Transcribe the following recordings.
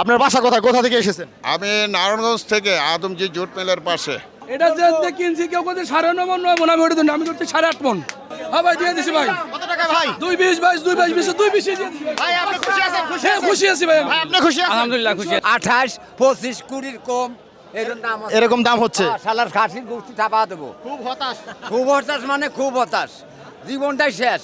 আপনার বাসা কোথায়? কোথা থেকে এসেছেন? আমি নারায়ণগঞ্জ থেকে আদমজি জুট মিলের পাশে। এটা যে যে কিনছি কেউ কোথায় সাড়ে ন মন নয় মন আমি ওটা দিন আমি করছি সাড়ে আট মন। হ্যাঁ ভাই দিয়ে দিছি ভাই। কত টাকা ভাই? দুই বিশ বাইশ দুই বাইশ বিশ দুই বিশ দিয়ে দিছি ভাই। আপনি খুশি আছেন? খুশি হ্যাঁ খুশি আছি ভাই আপনি খুশি আলহামদুলিল্লাহ খুশি। আঠাশ পঁচিশ কুড়ির কম এরকম দাম আছে। এরকম দাম হচ্ছে? হ্যাঁ, শালার খাসির গোষ্ঠী চাপা দেবো। খুব হতাশ। খুব হতাশ মানে খুব হতাশ। জীবনটাই শেষ।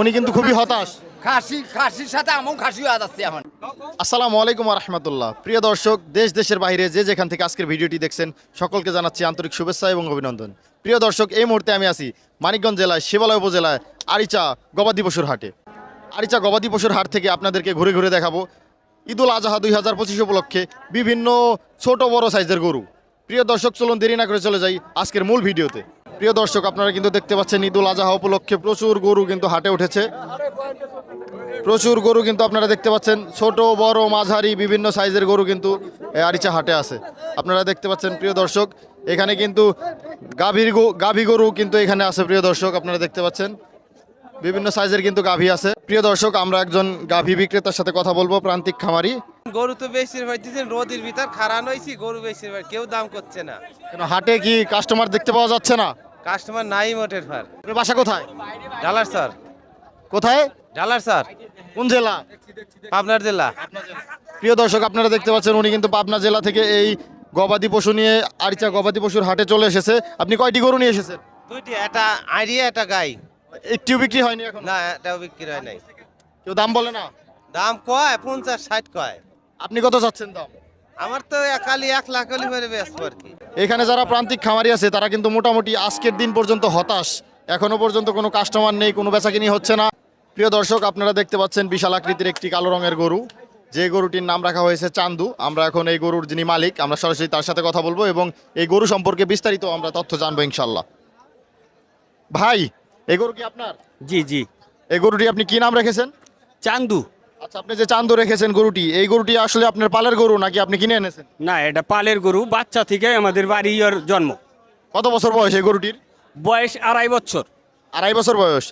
উনি কিন্তু খুবই হতাশ। খাসি খাসির সাথে আমিও খাসি হয়ে যাচ্ছি এখন। আসসালামু আলাইকুম রহমতুল্লাহ প্রিয় দর্শক, দেশ দেশের বাইরে যে যেখান থেকে আজকের ভিডিওটি দেখছেন, সকলকে জানাচ্ছি আন্তরিক শুভেচ্ছা এবং অভিনন্দন। প্রিয় দর্শক, এই মুহূর্তে আমি আছি মানিকগঞ্জ জেলায়, শিবালয় উপজেলায়, আরিচা গবাদি পশুর হাটে। আরিচা গবাদি পশুর হাট থেকে আপনাদেরকে ঘুরে ঘুরে দেখাবো ঈদুল আজহা দুই হাজার পঁচিশ উপলক্ষে বিভিন্ন ছোট বড় সাইজের গরু। প্রিয় দর্শক, চলুন দেরি না করে চলে যাই আজকের মূল ভিডিওতে। প্রিয় দর্শক আপনারা কিন্তু দেখতে পাচ্ছেন ঈদুল আজহা উপলক্ষে প্রচুর গরু কিন্তু হাটে উঠেছে। প্রচুর গরু কিন্তু আপনারা দেখতে পাচ্ছেন ছোট বড় মাঝারি বিভিন্ন সাইজের গরু কিন্তু আরিচা হাটে আছে। আপনারা দেখতে পাচ্ছেন প্রিয় দর্শক এখানে কিন্তু গাভীর গাভী গরু কিন্তু এখানে আছে প্রিয় দর্শক আপনারা দেখতে পাচ্ছেন। বিভিন্ন সাইজের কিন্তু গাভী আছে। প্রিয় দর্শক আমরা একজন গাভী বিক্রেতার সাথে কথা বলব প্রান্তিক খামারি। গরু তো বেশির হইতেছে রোদের ভিতর খারান হয়েছি গরু বেশির ভাগ কেউ দাম করছে না। কেন হাটে কি কাস্টমার দেখতে পাওয়া যাচ্ছে না? কাস্টমার নাই মোটের ফার আপনার বাসা কোথায়? ডালার স্যার। কোথায়? ডালার স্যার। কোন জেলা? পাবনার জেলা। প্রিয় দর্শক আপনারা দেখতে পাচ্ছেন উনি কিন্তু পাবনা জেলা থেকে এই গবাদি পশু নিয়ে আরিচা গবাদি পশুর হাটে চলে এসেছে। আপনি কয়টি গরু নিয়ে এসেছেন? দুইটি একটা আইডিয়া একটা গাই। একটিও বিক্রি হয়নি এখন? না এটাও বিক্রি হয় নাই। কেউ দাম বলে না? দাম কয়? পঞ্চাশ ষাট কয়। আপনি কত চাচ্ছেন দাম? আমার তো একালি এক লাখ হলে মেরে ব্যস্ত আর কি। এখানে যারা প্রান্তিক খামারি আছে তারা কিন্তু মোটামুটি আজকের দিন পর্যন্ত হতাশ। এখনও পর্যন্ত কোনো কাস্টমার নেই কোনো বেচাকিনি হচ্ছে না। প্রিয় দর্শক আপনারা দেখতে পাচ্ছেন বিশাল আকৃতির একটি কালো রঙের গরু। যে গরুটির নাম রাখা হয়েছে চান্দু। আমরা এখন এই গরুর যিনি মালিক আমরা সরাসরি তার সাথে কথা বলব এবং এই গরু সম্পর্কে বিস্তারিত আমরা তথ্য জানব ইনশাল্লাহ ভাই এই গরু কি আপনার? জি জি। এই গরুটি আপনি কি নাম রেখেছেন? চান্দু। আচ্ছা আপনি যে চান্দু রেখেছেন গরুটি এই গরুটি আসলে আপনার পালের গরু নাকি আপনি কিনে এনেছেন? না এটা পালের গরু বাচ্চা থেকে আমাদের বাড়ির জন্ম। কত বছর বয়স এই গরুটির? বয়স আড়াই বছর। আড়াই বছর বয়স।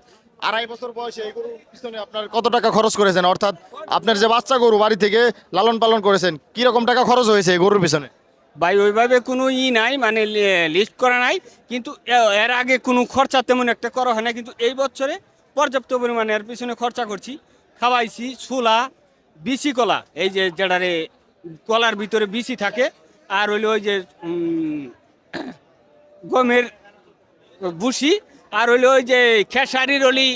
আড়াই বছর বয়সে এই গরুর পিছনে আপনার কত টাকা খরচ করেছেন? অর্থাৎ আপনার যে বাচ্চা গরু বাড়ি থেকে লালন পালন করেছেন কি রকম টাকা খরচ হয়েছে এই গরুর পিছনে? ভাই ওইভাবে কোনো ই নাই মানে লিস্ট করা নাই কিন্তু এর আগে কোনো খরচা তেমন একটা করা হয় না কিন্তু এই বছরে পর্যাপ্ত পরিমাণে এর পিছনে খরচা করছি। খাওয়াইছি ছোলা বিচি কলা। এই যে যেটারে কলার ভিতরে বিচি থাকে আর হইল ওই যে গমের বুসি আর হইল ওই যে খেসারির অলি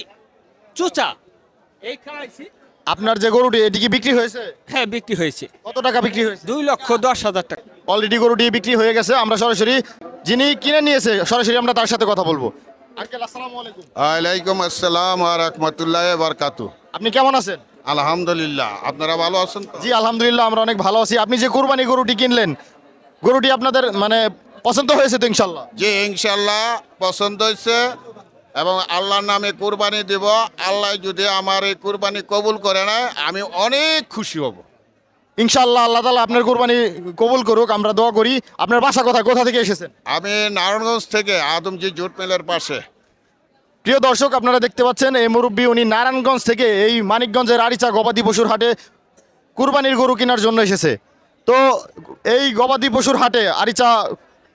চুচা। এই খাওয়াইছি। আপনার যে গরুটি এটি কি বিক্রি হয়েছে? হ্যাঁ বিক্রি হয়েছে। কত টাকা বিক্রি হয়েছে? দুই লক্ষ দশ হাজার টাকা। অলরেডি গরুটি বিক্রি হয়ে গেছে আমরা সরাসরি যিনি কিনে নিয়েছে সরাসরি আমরা তার সাথে কথা বলব। আঙ্কেল আসসালামু আলাইকুম। ওয়ালাইকুম আসসালাম রহমতুল্লাহ বারকাতু আপনি কেমন আছেন? আলহামদুলিল্লাহ আপনারা ভালো আছেন জি আলহামদুলিল্লাহ আমরা অনেক ভালো আছি। আপনি যে কুরবানি গরুটি কিনলেন গরুটি আপনাদের মানে পছন্দ হয়েছে তো ইনশাল্লাহ যে ইনশাল্লাহ পছন্দ হয়েছে এবং আল্লাহর নামে কুরবানি দেব। আল্লাহ যদি আমার এই কুরবানি কবুল করে না আমি অনেক খুশি হব। ইনশাল্লাহ আল্লাহ তালা আপনার কোরবানি কবুল করুক আমরা দোয়া করি। আপনার বাসা কোথায়? কোথা থেকে এসেছেন? আমি নারায়ণগঞ্জ থেকে আদমজি জুট মিলের পাশে। প্রিয় দর্শক আপনারা দেখতে পাচ্ছেন এই মুরব্বী উনি নারায়ণগঞ্জ থেকে এই মানিকগঞ্জের আরিচা গবাদি পশুর হাটে কুরবানির গরু কেনার জন্য এসেছে। তো এই গবাদি পশুর হাটে আরিচা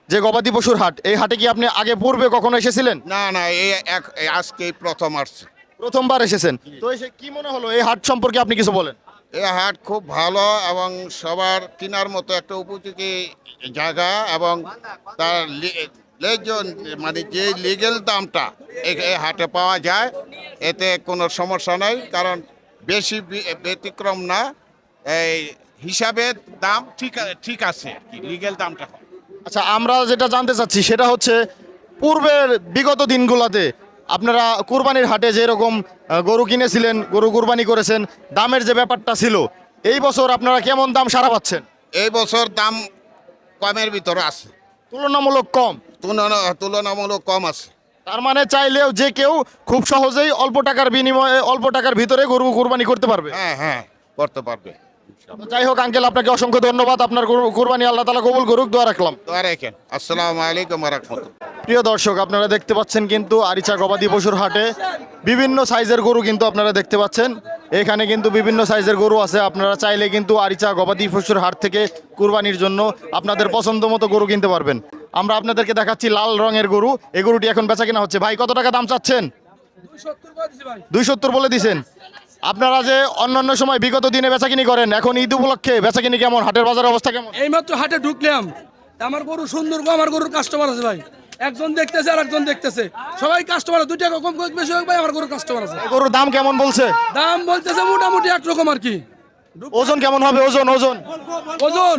যে গবাদি পশুর হাট এই হাটে কি আপনি আগে পূর্বে কখনো এসেছিলেন? না না এই এক এই আজকেই প্রথম আসছে। প্রথমবার এসেছেন। তো এসে কি মনে হলো এই হাট সম্পর্কে আপনি কিছু বলেন? এই হাট খুব ভালো এবং সবার কেনার মতো একটা উপযোগী জায়গা এবং তার লি- লেজন মানে যে লিগেল দামটা হাটে পাওয়া যায় এতে কোনো সমস্যা নাই কারণ বেশি ব্যতিক্রম না। এই হিসাবে দাম ঠিক ঠিক আছে আর কি লিগেল দামটা আচ্ছা আমরা যেটা জানতে চাচ্ছি সেটা হচ্ছে পূর্বের বিগত দিনগুলোতে আপনারা কুরবানির হাটে যেরকম গরু কিনেছিলেন গরু কুরবানি করেছেন দামের যে ব্যাপারটা ছিল এই বছর আপনারা কেমন দাম সারা পাচ্ছেন? এই বছর দাম কমের ভিতরে আছে। তুলনামূলক কম? তুলনা তুলনামূলক কম আছে। তার মানে চাইলেও যে কেউ খুব সহজেই অল্প টাকার বিনিময়ে অল্প টাকার ভিতরে গরু কুরবানি করতে পারবে। হ্যাঁ হ্যাঁ করতে পারবে। যাই হোক আঙ্কেল আপনাকে অসংখ্য ধন্যবাদ। আপনার কুরবানি আল্লাহ তালা কবুল করুক দোয়া রাখলাম। তো আর এখানে আসসালামু আলাইকুম রহমতুল্লাহ। প্রিয় দর্শক আপনারা দেখতে পাচ্ছেন কিন্তু আরিচা গবাদি পশুর হাটে বিভিন্ন সাইজের গরু কিন্তু আপনারা দেখতে পাচ্ছেন। এখানে কিন্তু বিভিন্ন সাইজের গরু আছে। আপনারা চাইলে কিন্তু আরিচা গবাদি পশুর হাট থেকে কুরবানির জন্য আপনাদের পছন্দ মতো গরু কিনতে পারবেন। আমরা আপনাদেরকে দেখাচ্ছি লাল রঙের গরু। এই গরুটি এখন বেচা কিনা হচ্ছে। ভাই কত টাকা দাম চাচ্ছেন? দুই সত্তর বলে দিছেন। আপনারা যে অন্যান্য সময় বিগত দিনে বেচাকিনি করেন এখন ঈদ উপলক্ষে বেচাকিনি কেমন? হাটের বাজার অবস্থা কেমন? এইমাত্র হাটে ঢুকলাম। আমার গরু সুন্দর গো আমার গরুর কাস্টমার আছে ভাই। একজন দেখতেছে আর একজন দেখতেছে। সবাই কাস্টমার দুই টাকা কম বেশি হোক ভাই আমার গরুর কাস্টমার আছে। গরুর দাম কেমন বলছে? দাম বলতেছে মোটামুটি একরকম আর কি। ওজন কেমন হবে? ওজন ওজন। ওজন?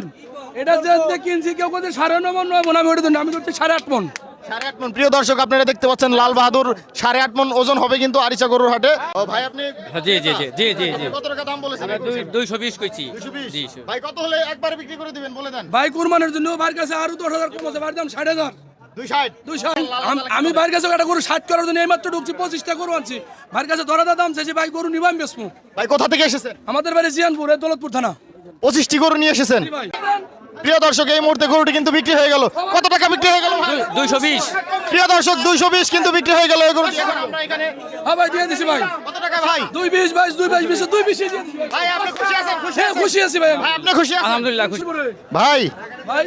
এটা যে যে কিনছি কেউ কোথায় সাড়ে ন মন নয় মন আমি ওটা আমি করছি সাড়ে আট মন। সাড়ে আট মন। প্রিয় দর্শক আপনারা দেখতে পাচ্ছেন লাল বাহাদুর সাড়ে আট মন ওজন হবে কিন্তু আরিচা গরুর হাটে। ও ভাই আপনি জি জি জি জি জি জি। কত টাকা দাম বলেছেন? দুইশো বিশ কইছি। জি ভাই কত হলে একবার বিক্রি করে দিবেন বলে দেন। ভাই কুরবানের জন্য ভাইয়ের কাছে আরও দশ হাজার কম আছে ভাইয়ের দাম ষাট হাজার। দুই ষাট? দুইশো আম- আমি ভাইয়ের কাছে একটা গরু ষাট করার জন্য এইমাত্র ঢুকছি পঁচিশটা গরু আনছি। ভাইয়ের কাছে ধরাটা দাম চাইছি ভাই গরু নিবাম বেসমু ভাই কোথা থেকে এসেছেন? আমাদের বাড়ি জিয়ানপুর দৌলতপুর থানা। পঁচিশটি গরু নিয়ে এসেছেন। ভাই। প্রিয় দর্শক এই মুহূর্তে গরুটি কিন্তু বিক্রি হয়ে গেল। কত টাকা বিক্রি হয়ে গেল? দুইশো বিশ। প্রিয় দর্শক দুইশো বিশ কিন্তু বিক্রি হয়ে গেল এই গরুটি। আমরা এখানে হ্যাঁ ভাই দিয়ে দিছি ভাই। কত টাকা ভাই? দুই বিশ বাইশ দুই বাইশ বিশ দুই বিশ ভাই। ভাই আপনি খুশি আছেন? খুশি আছেন? খুশি আছি ভাই আপনি খুশি আছেন? আলহামদুলিল্লাহ খুশি। ভাই ভাই।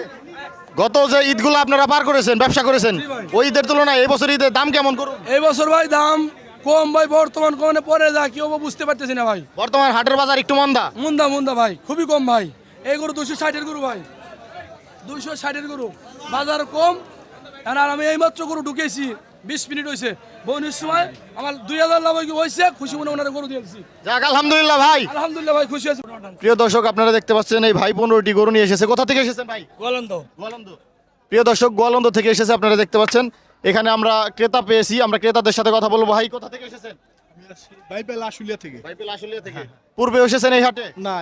গত যে ঈদগুলো আপনারা পার করেছেন ব্যবসা করেছেন ওই ঈদের তুলনায় এই বছর ঈদের দাম কেমন করুন? এই বছর ভাই দাম কম ভাই বর্তমান কমে পরে যা কি হব বুঝতে পারতেছি না ভাই। বর্তমান হাটের বাজার একটু মন্দা। মুন্দা মুন্দা ভাই খুবই কম ভাই। এই গরু দুশো ষাটের গরু ভাই। দুশো ষাটের গরু। বাজার কম আর আর আমি এইমাত্র গরু ঢুকেছি। বিশ মিনিট হয়েছে বনির সময় আমার দুই হাজার লাভ হয়েছে খুশি মনে ওনারা গরু দিয়েছি। যাক আলহামদুলিল্লাহ ভাই। আলহামদুলিল্লাহ ভাই খুশি আছে প্রিয় দর্শক আপনারা দেখতে পাচ্ছেন এই ভাই পনেরোটি গরু নিয়ে এসেছে। কোথা থেকে এসেছেন ভাই? তো গোয়ালন্দ। প্রিয় দর্শক গোয়ালন্দ থেকে এসেছে আপনারা দেখতে পাচ্ছেন। এখানে আমরা ক্রেতা পেয়েছি আমরা ক্রেতাদের সাথে কথা বলব। ভাই কোথা থেকে এসেছেন? বাইবেল আশুলিয়া থেকে। আশুলিয়া থেকে? পূর্বে এসেছেন এই হাটে? না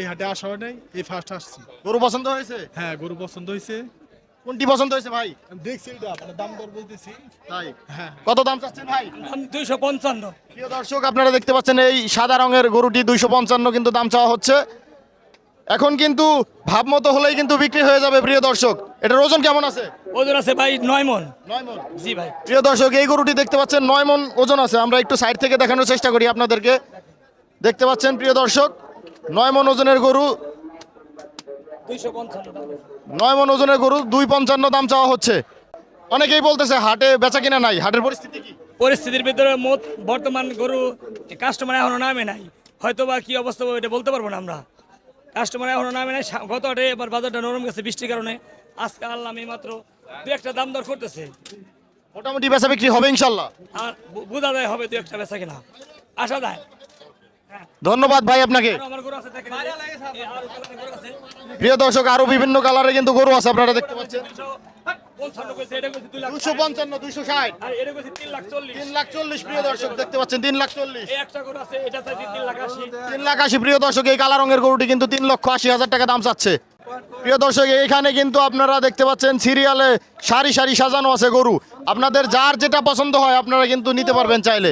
এই হাটে আসা হয় নাই এই ফার্স্ট আসছি। গরু পছন্দ হয়েছে? হ্যাঁ গরু পছন্দ হয়েছে। কোনটি পছন্দ হয়েছে ভাই? দেখছি এটা মানে দাম দর বলতেছি। তাই? হ্যাঁ। কত দাম চাচ্ছেন ভাই? দুইশো পঞ্চান্ন। প্রিয় দর্শক আপনারা দেখতে পাচ্ছেন এই সাদা রঙের গরুটি দুইশো পঞ্চান্ন কিন্তু দাম চাওয়া হচ্ছে এখন কিন্তু ভাব মতো হলেই কিন্তু বিক্রি হয়ে যাবে প্রিয় দর্শক। এটার ওজন কেমন আছে? ওজন আছে ভাই নয় মন। নয় মন। জি ভাই। প্রিয় দর্শক এই গরুটি দেখতে পাচ্ছেন নয় মন ওজন আছে। আমরা একটু সাইড থেকে দেখানোর চেষ্টা করি আপনাদেরকে। দেখতে পাচ্ছেন প্রিয় দর্শক নয় মন ওজনের গরু। নয় মন ওজনের গরু দুই পঞ্চান্ন দাম চাওয়া হচ্ছে। অনেকেই বলতেছে হাটে বেচা কিনা নাই। হাটের পরিস্থিতি কি? পরিস্থিতির ভিতরে মোট বর্তমান গরু কাস্টমার এখনও নামে নাই। হয়তো বা কি অবস্থা এটা বলতে পারব না আমরা। কাস্টমার এখনও নামে নাই। গত আটে এবার বাজারটা নরম গেছে বৃষ্টির কারণে। আজকে আল্লাহ আমি মাত্র দু একটা দাম দর করতেছে। মোটামুটি বেচা বিক্রি হবে ইনশাল্লাহ আর বোঝা যায় হবে দু একটা বেচা কিনা। আসা যায়। ধন্যবাদ ভাই আপনাকে। এই এই। প্রিয় দর্শক আরও বিভিন্ন কালারে কিন্তু গরু আছে আপনারা দেখতে পাচ্ছেন। দুশো পঞ্চান্ন কইছে, এটা কইছে দুই লাখ দুশো ষাট। আর এটা কইছে তিন লাখ চল্লিশ। তিন লাখ চল্লিশ প্রিয় দর্শক দেখতে পাচ্ছেন তিন লাখ চল্লিশ। এই তিন লাখ আশি। প্রিয় দর্শক কালা রঙের গরুটি কিন্তু তিন লক্ষ আশি হাজার টাকা দাম চাচ্ছে। প্রিয় দর্শক কিন্তু আপনারা দেখতে পাচ্ছেন সিরিয়ালে সারি সারি সাজানো আছে গরু। আপনাদের যার যেটা পছন্দ হয় আপনারা কিন্তু নিতে পারবেন চাইলে।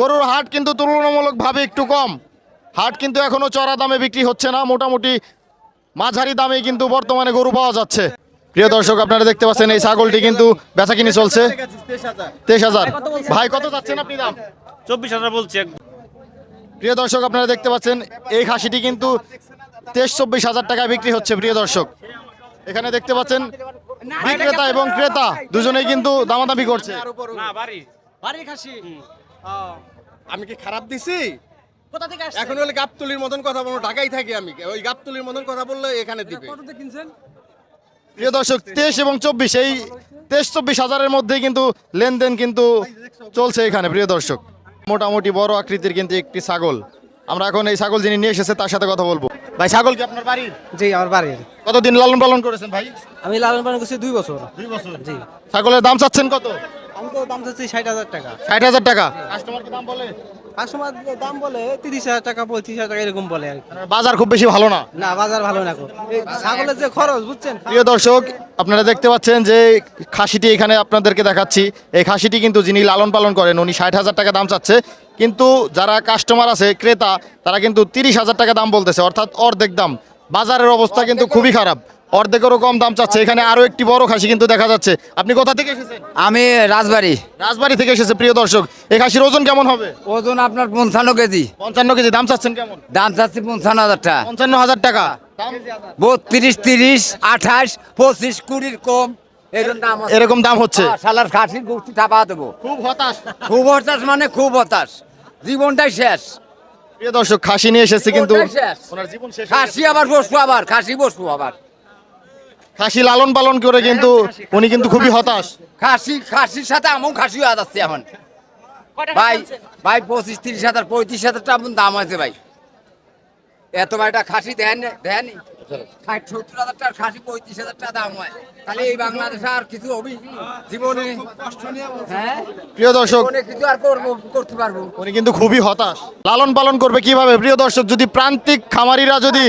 গরুর হাট কিন্তু তুলনামূলকভাবে একটু কম। হাট কিন্তু এখনও চড়া দামে বিক্রি হচ্ছে না মোটামুটি মাঝারি দামে কিন্তু বর্তমানে গরু পাওয়া যাচ্ছে। প্রিয় দর্শক আপনারা দেখতে পাচ্ছেন এই ছাগলটি কিন্তু বেচা কিনে চলছে। তেইশ হাজার। ভাই কত যাচ্ছেন আপনি দাম? চব্বিশ হাজার বলছে প্রিয় দর্শক আপনারা দেখতে পাচ্ছেন এই খাসিটি কিন্তু তেইশ চব্বিশ হাজার টাকায় বিক্রি হচ্ছে প্রিয় দর্শক। এখানে দেখতে পাচ্ছেন বিক্রেতা এবং ক্রেতা দুজনেই কিন্তু দামাদামি করছে। আমি কি খারাপ দিছি? এখন হলে গাবতলির মতন কথা বলব ঢাকাই থাকি আমি। ওই গাবতলির মতন কথা বললে এখানে দিবে। কিনছেন? প্রিয় দর্শক তেইশ এবং চব্বিশ এই তেইশ চব্বিশ হাজারের মধ্যে কিন্তু লেনদেন কিন্তু চলছে এখানে প্রিয় দর্শক। মোটামুটি বড় আকৃতির কিন্তু একটি ছাগল। আমরা এখন এই ছাগল যিনি নিয়ে এসেছে তার সাথে কথা বলব। ভাই ছাগল কি আপনার বাড়ির? জি আমার বাড়ির। কতদিন লালন পালন করেছেন ভাই? আমি লালন পালন করছি দুই বছর। দুই বছর। জি। ছাগলের দাম চাচ্ছেন কত? আমি তো দাম চাচ্ছি ষাট হাজার টাকা। ষাট হাজার টাকা? কাস্টমার কি দাম বলে? কাস্টমার দাম বলে তিরিশ হাজার টাকা পঁয়ত্রিশ হাজার টাকা এরকম বলে আর বাজার খুব বেশি ভালো না? না বাজার ভালো না ছাগলের যে খরচ বুঝছেন? প্রিয় দর্শক আপনারা দেখতে পাচ্ছেন যে খাসিটি এখানে আপনাদেরকে দেখাচ্ছি। এই খাসিটি কিন্তু যিনি লালন পালন করেন উনি ষাট হাজার টাকা দাম চাচ্ছে। কিন্তু যারা কাস্টমার আছে ক্রেতা তারা কিন্তু তিরিশ হাজার টাকা দাম বলতেছে। অর্থাৎ অর্ধেক দাম। বাজারের অবস্থা কিন্তু খুবই খারাপ। অর্ধেকেরও কম দাম চাচ্ছে। এখানে আরও একটি বড় খাসি কিন্তু দেখা যাচ্ছে। আপনি কোথা থেকে এসেছেন? আমি রাজবাড়ি। রাজবাড়ি থেকে এসেছে প্রিয় দর্শক। এই খাসির ওজন কেমন হবে? ওজন আপনার পঞ্চান্ন কেজি। পঞ্চান্ন কেজি দাম চাচ্ছেন কেমন? দাম চাচ্ছি পঞ্চান্ন হাজার টাকা। পঞ্চান্ন হাজার টাকা। বত্রিশ তিরিশ আঠাশ পঁচিশ কুড়ির কম। এরকম দাম এরকম দাম হচ্ছে। শালার খাসির গোষ্ঠী চাপা দেবো। খুব হতাশ। খুব হতাশ মানে খুব হতাশ। জীবনটাই শেষ। প্রিয় দর্শক খাসি নিয়ে এসেছে কিন্তু খাসি আবার বসবো আবার খাসি বসবো আবার। খাসি লালন পালন করে কিন্তু উনি কিন্তু খুবই হতাশ। খাসি খাসির সাথে আমও খাসি হয়ে যাচ্ছে এখন। ভাই ভাই পঁচিশ তিরিশ হাজার পঁয়ত্রিশ হাজার টাকা দাম আছে ভাই। এত ভাইটা খাসি দেন দেন ষাট সত্তর হাজার টাকার খাসি পঁয়ত্রিশ হাজার টাকা দাম হয়। তাহলে এই বাংলাদেশে আর কিছু হবি জীবনে হ্যাঁ? প্রিয় দর্শক কিছু আর করব করতে পারব। উনি কিন্তু খুবই হতাশ। লালন পালন করবে কীভাবে? প্রিয় দর্শক যদি প্রান্তিক খামারিরা যদি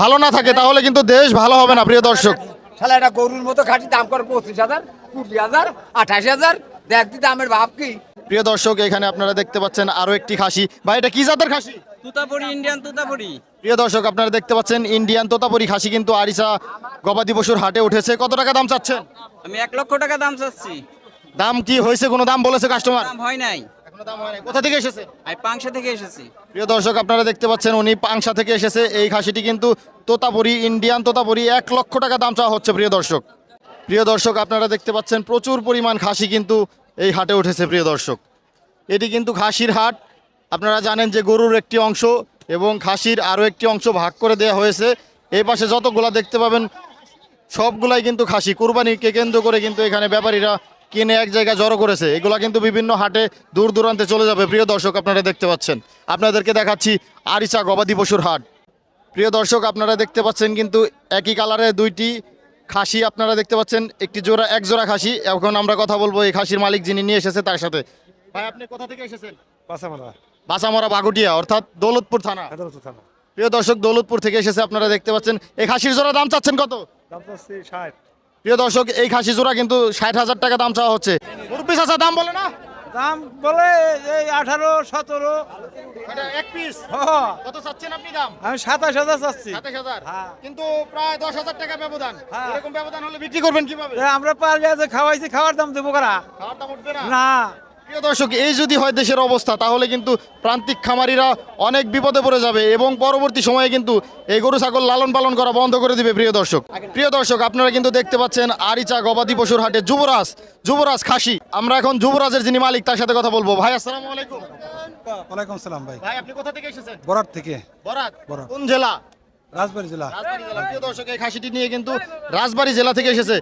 ভালো না থাকে তাহলে কিন্তু দেশ ভালো হবে না প্রিয় দর্শক। তাহলে একটা গরুর মতো খাসি দাম করে পঁচিশ হাজার কুড়ি হাজার আঠাশ হাজার দেখ দি দামের ভাব কি? প্রিয় দর্শক এখানে আপনারা দেখতে পাচ্ছেন আরও একটি খাসি। ভাই এটা কি জাতের খাসি? তুতাপুরি ইন্ডিয়ান তুতাপুরি। প্রিয় দর্শক আপনারা দেখতে পাচ্ছেন ইন্ডিয়ান তোতাপুরি খাসি কিন্তু আরিসা গবাদি পশুর হাটে উঠেছে। কত টাকা দাম চাচ্ছেন? আমি এক লক্ষ টাকা দাম চাচ্ছি। দাম কি হয়েছে? কোনো দাম বলেছে কাস্টমার দাম হয় নাই। এখনও দাম হয় নাই। কোথা থেকে এসেছে? আমি পাংশা থেকে এসেছি। প্রিয় দর্শক আপনারা দেখতে পাচ্ছেন উনি পাংশা থেকে এসেছে। এই খাসিটি কিন্তু তোতাপুরি ইন্ডিয়ান তোতাপুরি এক লক্ষ টাকা দাম চাওয়া হচ্ছে প্রিয় দর্শক। প্রিয় দর্শক আপনারা দেখতে পাচ্ছেন প্রচুর পরিমাণ খাসি কিন্তু এই হাটে উঠেছে প্রিয় দর্শক। এটি কিন্তু খাসির হাট। আপনারা জানেন যে গরুর একটি অংশ। এবং খাসির আরও একটি অংশ ভাগ করে দেওয়া হয়েছে। এই পাশে যতগুলা দেখতে পাবেন, সবগুলাই কিন্তু খাসি। কুরবানিকে কেন্দ্র করে কিন্তু এখানে ব্যাপারীরা কিনে এক জায়গায় জড়ো করেছে। এগুলা কিন্তু বিভিন্ন হাটে দূর দূরান্তে চলে যাবে। প্রিয় দর্শক, আপনারা দেখতে পাচ্ছেন, আপনাদেরকে দেখাচ্ছি আরিচা গবাদি পশুর হাট। প্রিয় দর্শক, আপনারা দেখতে পাচ্ছেন কিন্তু একই কালারের দুইটি খাসি আপনারা দেখতে পাচ্ছেন, একটি জোড়া, এক জোড়া খাসি। এখন আমরা কথা বলব এই খাসির মালিক যিনি নিয়ে এসেছে তার সাথে। ভাই, আপনি কোথা থেকে এসেছেন? বাসামরা বাগুটিয়া অর্থাৎ দৌলতপুর থানা। প্রিয় দর্শক দৌলতপুর থেকে এসেছে আপনারা দেখতে পাচ্ছেন। এই খাসির জোড়া দাম চাচ্ছেন কত? প্রিয় দর্শক এই খাসি জোড়া কিন্তু ষাট হাজার টাকা দাম চাওয়া হচ্ছে। মুরব্বি চাচা দাম বলে না? দাম বলে এই আঠারো সতেরো। এক পিস? কত চাচ্ছেন আপনি দাম? আমি সাতাশ হাজার চাচ্ছি। সাতাশ হাজার? হ্যাঁ। কিন্তু প্রায় দশ হাজার টাকা ব্যবধান। হ্যাঁ। এরকম ব্যবধান হলে বিক্রি করবেন কীভাবে? আমরা পারলে খাওয়াইছি খাওয়ার দাম দেবো কারা? খাওয়ার দাম উঠবে না। প্রিয় দর্শক এই যদি হয় দেশের অবস্থা তাহলে কিন্তু প্রান্তিক খামারিরা অনেক বিপদে পড়ে যাবে এবং পরবর্তী সময়ে কিন্তু এই গরু ছাগল লালন পালন করা বন্ধ করে দিবে প্রিয় দর্শক। প্রিয় দর্শক আপনারা কিন্তু দেখতে পাচ্ছেন আরিচা গবাদি পশুর হাটে যুবরাজ যুবরাজ খাসি। আমরা এখন যুবরাজের যিনি মালিক তার সাথে কথা বলব। ভাই আসসালামু আলাইকুম। ওয়ালাইকুম সালাম ভাই। ভাই আপনি কোথা থেকে এসেছেন? বরাট থেকে। বরাত। কোন জেলা? রাজবাড়ি জেলা। রাজবাড়ী জেলা। প্রিয় দর্শক এই খাসিটি নিয়ে কিন্তু রাজবাড়ী জেলা থেকে এসেছে।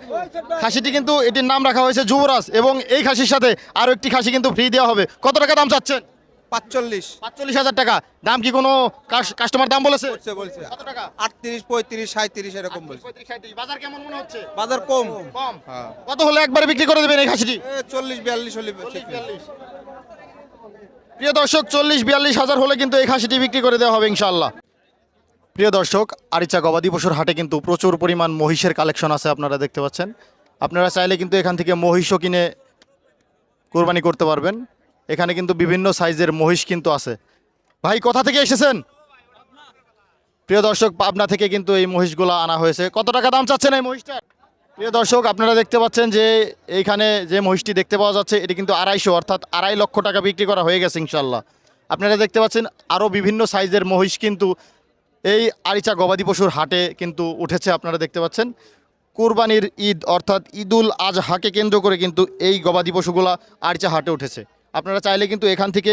খাসিটি কিন্তু এটির নাম রাখা হয়েছে যুবরাজ এবং এই খাসির সাথে আরও একটি খাসি কিন্তু ফ্রি দেওয়া হবে। কত টাকা দাম চাচ্ছেন? পাঁচচল্লিশ। পাঁচচল্লিশ হাজার টাকা। দাম কি কোনো কাস্টমার দাম বলেছে? বলছে কত টাকা? আটত্রিশ পঁয়ত্রিশ সাঁত্রিশ এরকম বলছে। বাজার কেমন মনে হচ্ছে? বাজার কম। কম। হ্যাঁ। কত হলে একবারে বিক্রি করে দেবেন এই খাসিটি? চল্লিশ বিয়াল্লিশ হলে প্রিয় দর্শক চল্লিশ বিয়াল্লিশ হাজার হলে কিন্তু এই খাসিটি বিক্রি করে দেওয়া হবে ইনশাল্লাহ প্রিয় দর্শক, আরিচা গবাদি পশুর হাটে কিন্তু প্রচুর পরিমাণ মহিষের কালেকশন আছে আপনারা দেখতে পাচ্ছেন। আপনারা চাইলে কিন্তু এখান থেকে মহিষও কিনে কোরবানি করতে পারবেন। এখানে কিন্তু বিভিন্ন সাইজের মহিষ কিন্তু আছে। ভাই, কোথা থেকে এসেছেন? প্রিয় দর্শক, পাবনা থেকে কিন্তু এই মহিষগুলো আনা হয়েছে। কত টাকা দাম চাচ্ছেন এই মহিষটা প্রিয় দর্শক, আপনারা দেখতে পাচ্ছেন যে এইখানে যে মহিষটি দেখতে পাওয়া যাচ্ছে, এটি কিন্তু আড়াইশো, অর্থাৎ আড়াই লক্ষ টাকা বিক্রি করা হয়ে গেছে ইনশাল্লাহ আপনারা দেখতে পাচ্ছেন আরও বিভিন্ন সাইজের মহিষ কিন্তু এই আরিচা গবাদি পশুর হাটে কিন্তু উঠেছে, আপনারা দেখতে পাচ্ছেন। কোরবানির ঈদ অর্থাৎ ঈদুল আজহাকে কেন্দ্র করে কিন্তু এই গবাদি পশুগুলা আরিচা হাটে উঠেছে। আপনারা চাইলে কিন্তু এখান থেকে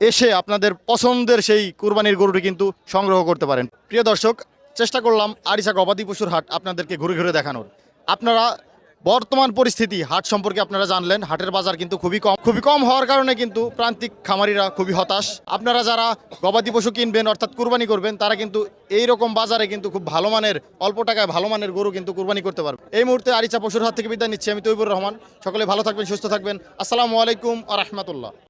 এসে আপনাদের পছন্দের সেই কুরবানির গরুটি কিন্তু সংগ্রহ করতে পারেন। প্রিয় দর্শক, চেষ্টা করলাম আরিসা গবাদি পশুর হাট আপনাদেরকে ঘুরে ঘুরে দেখানোর। আপনারা বর্তমান পরিস্থিতি, হাট সম্পর্কে আপনারা জানলেন, হাটের বাজার কিন্তু খুবই কম। খুবই কম হওয়ার কারণে কিন্তু প্রান্তিক খামারিরা খুবই হতাশ। আপনারা যারা গবাদি পশু কিনবেন, অর্থাৎ কুরবানি করবেন, তারা কিন্তু এই রকম বাজারে কিন্তু খুব ভালো মানের, অল্প টাকায় ভালো মানের গরু কিন্তু কুরবানি করতে পারবে। এই মুহূর্তে আরিচা পশুর হাত থেকে বিদায় নিচ্ছি। আমি তৈবুর রহমান। সকলে ভালো থাকবেন, সুস্থ থাকবেন। আসসালামু আলাইকুম আ রহমতুল্লাহ।